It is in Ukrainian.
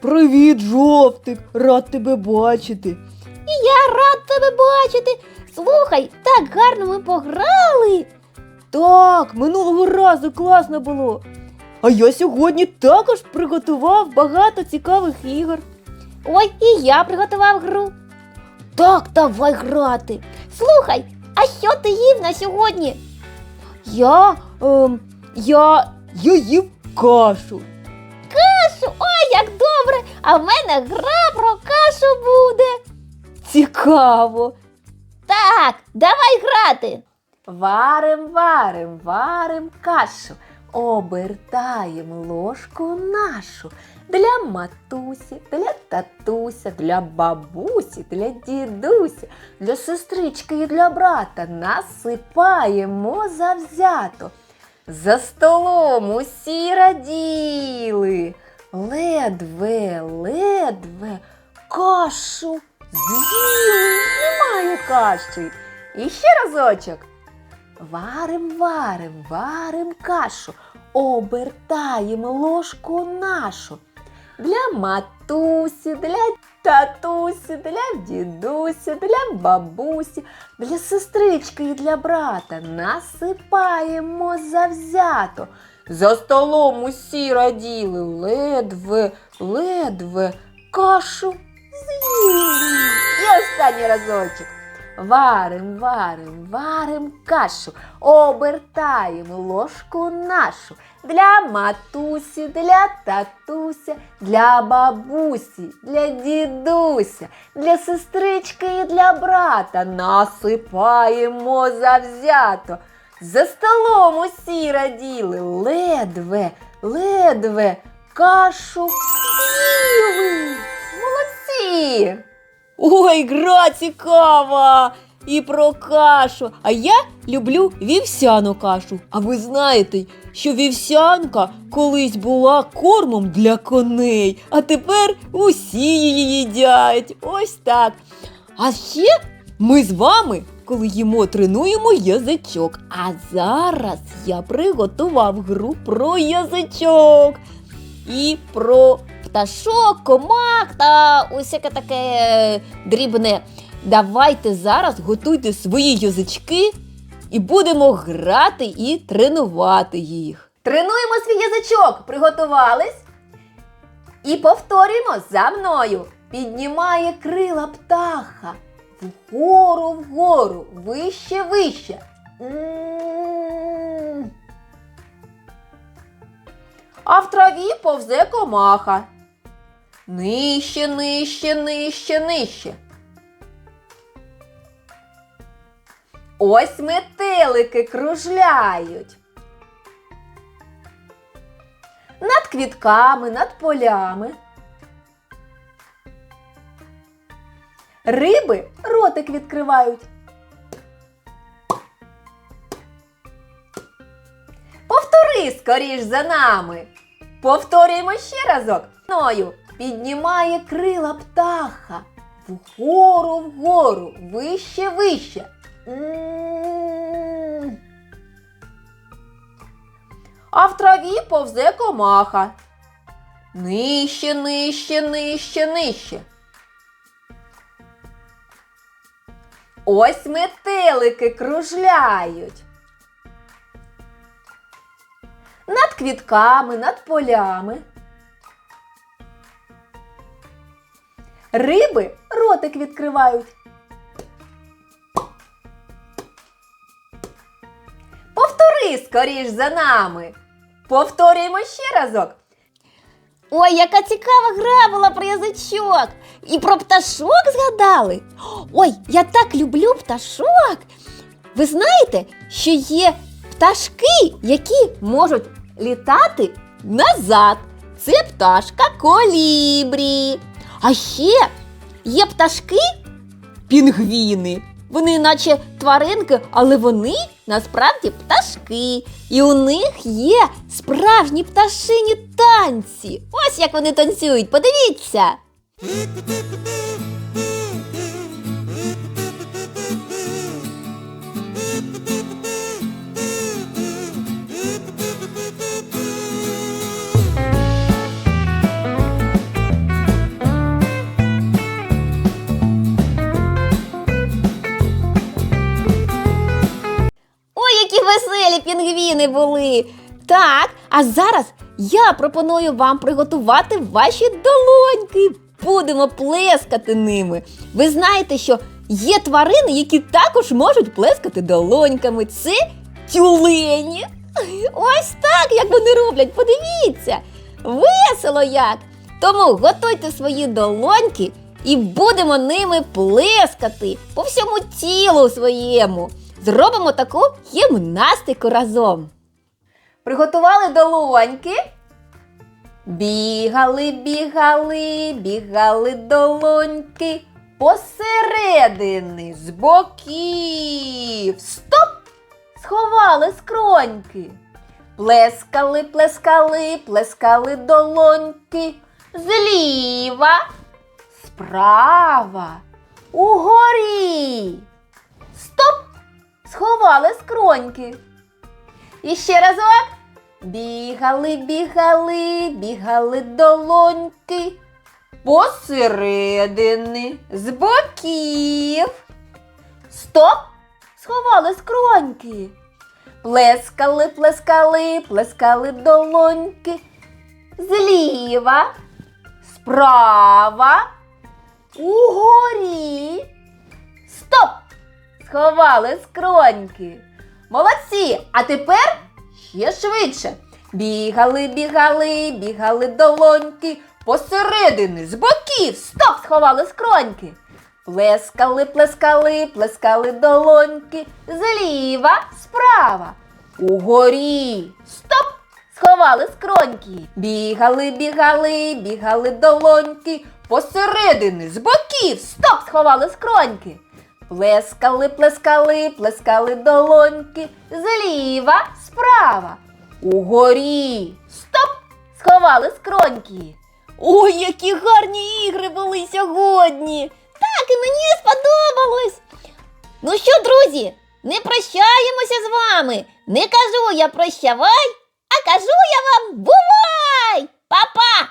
Привіт, жовтик! Рад тебе бачити. І я рад тебе бачити. Слухай, так гарно ми пограли. Так, минулого разу класно було. А я сьогодні також приготував багато цікавих ігор. Ой, і я приготував гру. Так, давай грати. Слухай, а що ти їв на сьогодні? Я. Ем, я. Я їв кашу. А в мене гра про кашу буде. Цікаво. Так, давай грати. Варим, варим, варим кашу, обертаєм ложку нашу. Для матусі, для татуся, для бабусі, для дідуся, для сестрички і для брата насипаємо завзято. За столом усі раділи, ледве, ледве кашу з'їли. Немає каші. І ще разочок. Варим, варим, варим кашу, обертаєм ложку нашу. Для матусі, для татусі, для дідусі, для бабусі, для сестрички і для брата насипаємо завзято. За столом усі раділи, ледве, ледве кашу з'їли. І останній разочок. Варим, варим, варим кашу, обертаємо ложку нашу. Для матусі, для татуся, для бабусі, для дідуся, для сестрички і для брата насипаємо завзято. За столом усі раділи, ледве, ледве кашу. Молодці! Ой, гра цікава! І про кашу. А я люблю вівсяну кашу. А ви знаєте, що вівсянка колись була кормом для коней, а тепер усі її їдять. Ось так. А ще ми з вами, коли їмо, тренуємо язичок. А зараз я приготував гру про язичок і про Пташок, комах та усяке таке е, дрібне. Давайте зараз готуйте свої язички і будемо грати і тренувати їх. Тренуємо свій язичок. Приготувались? І повторюємо за мною. Піднімає крила птаха. Вгору, вгору, вище, вище. М. А в траві повзе комаха. Нижче, нижче, нижче, нижче. Ось метелики кружляють. Над квітками, над полями. Риби ротик відкривають. Повтори скоріш за нами. Повторюємо ще разок. Мною піднімає крила птаха. Вгору, вгору, вище, вище. М. А в траві повзе комаха. Нижче, нижче, нижче, нижче. Ось метелики кружляють. Над квітками, над полями. Риби ротик відкривають. Повтори скоріш за нами. Повторюємо ще разок. Ой, яка цікава гра була про язичок. І про пташок згадали. Ой, я так люблю пташок. Ви знаєте, що є пташки, які можуть літати назад. Це пташка колібрі. А ще є пташки пінгвіни. Вони наче тваринки, але вони насправді пташки. І у них є справжні пташині танці. Ось як вони танцюють, подивіться. Стіни були. Так, а зараз я пропоную вам приготувати ваші долоньки. Будемо плескати ними. Ви знаєте, що є тварини, які також можуть плескати долоньками. Це тюлені. Ось так, як вони роблять. Подивіться. Весело як. Тому готуйте свої долоньки і будемо ними плескати по всьому тілу своєму. Зробимо таку гімнастику разом. Приготували долоньки. Бігали, бігали, бігали долоньки посередини, з боків. Стоп! Сховали скроньки. Плескали, плескали, плескали долоньки. Зліва, справа, угорі. Стоп! Скроньки. І ще разок. Бігали, бігали, бігали долоньки посередини, з боків. Стоп! Сховали скроньки. Плескали, плескали, плескали долоньки. Зліва, справа, угорі. Сховали скроньки. Молодці! А тепер ще швидше. Бігали, бігали, бігали долоньки посередини, з боків. Стоп! Сховали скроньки. Плескали, плескали, плескали долоньки. Зліва, справа. Угорі. Стоп! Сховали скроньки. Бігали, бігали, бігали долоньки. Посередини, з боків. Стоп! Сховали скроньки. Плескали, плескали, плескали долоньки. Зліва, справа. Угорі. Стоп! Сховали скроньки. Ой, які гарні ігри були сьогодні! Так, і мені сподобалось. Ну що, друзі, не прощаємося з вами. Не кажу я прощавай, а кажу я вам бувай! Па-па!